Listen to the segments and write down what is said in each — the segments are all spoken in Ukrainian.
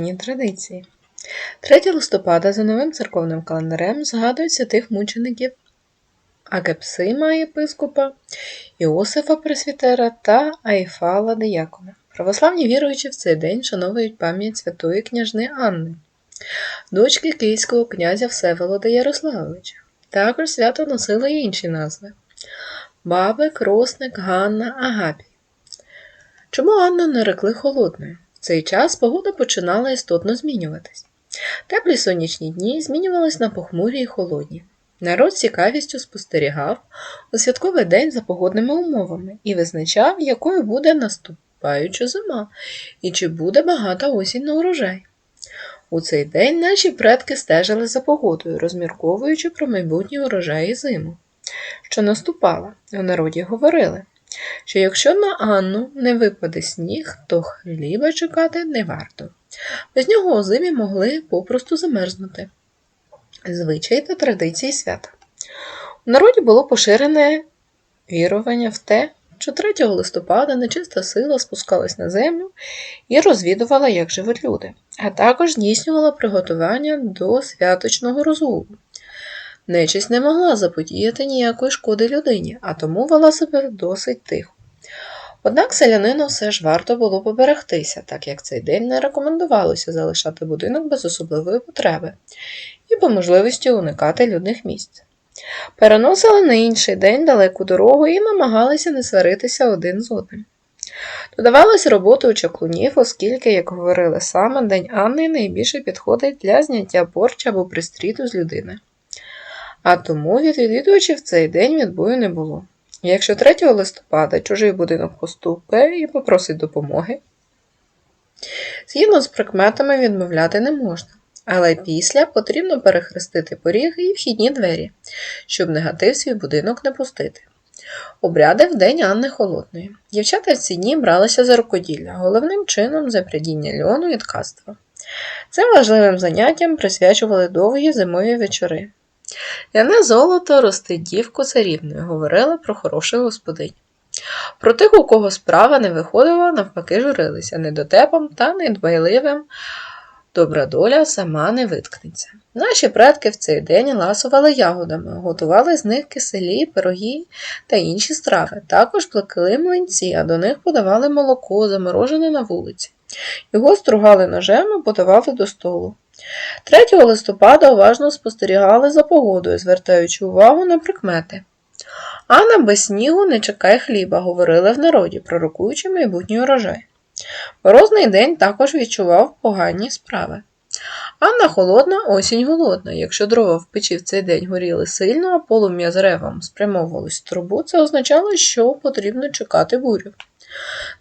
сімейні традиції. 3 листопада за новим церковним календарем згадують святих мучеників Акепсима єпископа, Іосифа Пресвітера та Айфала Диякона. Православні віруючі в цей день вшановують пам'ять святої княжни Анни, дочки київського князя Всеволода Ярославовича. Також свято носило й інші назви Бабик, Росник, Ганна, Агапій. Чому Анну нарекли холодною? Цей час погода починала істотно змінюватись. Теплі сонячні дні змінювались на похмурі й холодні. Народ цікавістю спостерігав у святковий день за погодними умовами і визначав, якою буде наступаюча зима і чи буде багата осінь на урожай. У цей день наші предки стежили за погодою, розмірковуючи про майбутній урожай і зиму, що наступала. У народі говорили, що якщо на Анну не випаде сніг, то хліба чекати не варто. Без нього у зимі могли попросту замерзнути. Звичаї та традиції свята. У народі було поширене вірування в те, що 3 листопада нечиста сила спускалась на землю і розвідувала, як живуть люди, а також здійснювала приготування до святочного розгулу. Нечисть не могла заподіяти ніякої шкоди людині, а тому вела себе досить тихо. Однак селянину все ж варто було поберегтися, так як цей день не рекомендувалося залишати будинок без особливої потреби і по можливості уникати людних місць. Переносили на інший день далеку дорогу і намагалися не сваритися один з одним. Додавалась робота у чаклунів, оскільки, як говорили саме, День Анни найбільше підходить для зняття порчі або пристріту з людини. А тому від відвідувачів в цей день відбою не було. Якщо 3 листопада чужий будинок поступить і попросить допомоги, згідно з прикметами відмовляти не можна, але після потрібно перехрестити поріг і вхідні двері, щоб негатив свій будинок не пустити. Обряди в день Анни Холодної. Дівчата в ці дні бралися за рукоділля, головним чином за прядіння льону і ткацтва. Цим важливим заняттям присвячували довгі зимові вечори. Яне золото ростить дівку царівною, говорили про хороших господинь. Про тих, у кого справа не виходила, навпаки, журилися недотепом та недбайливим добра доля сама не виткнеться. Наші предки в цей день ласували ягодами, готували з них киселі, пироги та інші страви. Також плекли млинці, а до них подавали молоко, заморожене на вулиці. Його стругали ножем і подавали до столу. 3 листопада уважно спостерігали за погодою, звертаючи увагу на прикмети. Анна без снігу не чекає хліба, говорили в народі, пророкуючи майбутній урожай. Морозний день також відчував погані справи. Анна холодна, осінь голодна. Якщо дрова в печі в цей день горіли сильно, а полум'я з ревом спрямовувалось в трубу, це означало, що потрібно чекати бурю.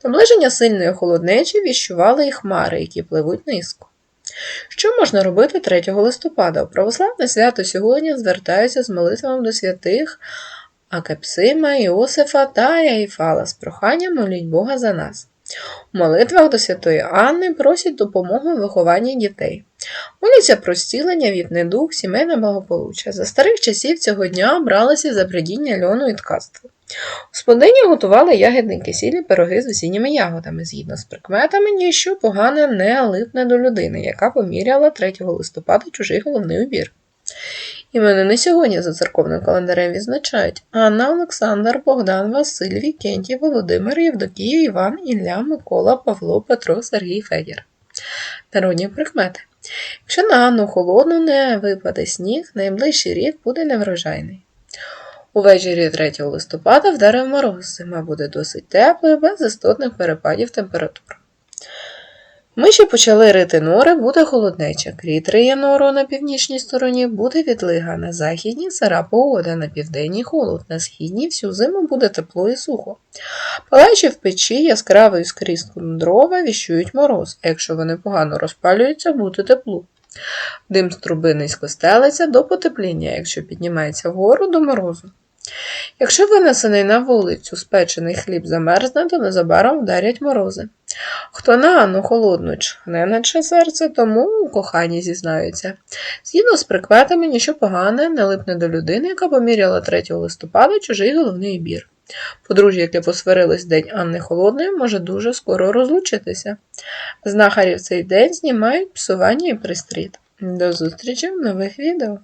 Наближення сильної холоднечі віщували і хмари, які пливуть низько. Що можна робити 3 листопада? У православне свято сьогодні звертаються з молитвами до святих Акепсима, Іосифа та Яїфала з проханням моліть Бога за нас. У молитвах до святої Анни просять допомогу в вихованні дітей. Моляться про зцілення від недуг, сімейне благополуччя. За старих часів цього дня бралися за придіння льону і ткацтва. Господині готували ягідні кисілі пироги з осінніми ягодами, згідно з прикметами, ніщо погане не липне до людини, яка поміряла 3 листопада чужий головний убір. Іменини сьогодні за церковним календарем відзначають Анна, Олександр, Богдан, Василь, Вікентій, Володимир, Євдокія, Іван, Ілля, Микола, Павло, Петро, Сергій, Федір. Народні прикмети. Якщо на Анну холодну не випаде сніг, найближчий рік буде неврожайний. Увечері 3 листопада вдарив мороз, зима буде досить теплою, без істотних перепадів температур. Ми ще почали рити нори, буде холоднеча. Кріт риє нору на північній стороні, буде відлига, на західній сира погода, на південній холод, на східній всю зиму буде тепло і сухо. Палаючи в печі яскравою скрізком дрова віщують мороз, якщо вони погано розпалюються, буде тепло. Дим з труби низько стелиться до потепління, якщо піднімається вгору до морозу. Якщо винесений на вулицю спечений хліб замерзне, то незабаром вдарять морози. Хто на Анну холодну чхне наче серце, тому у коханні зізнаються. Згідно з прикметами, ніщо погане не липне до людини, яка поміряла 3 листопада чужий головний бір. Подружжя, яке посварилось в день Анни Холодної, може дуже скоро розлучитися. Знахарі в цей день знімають псування і пристріт. До зустрічі в нових відео!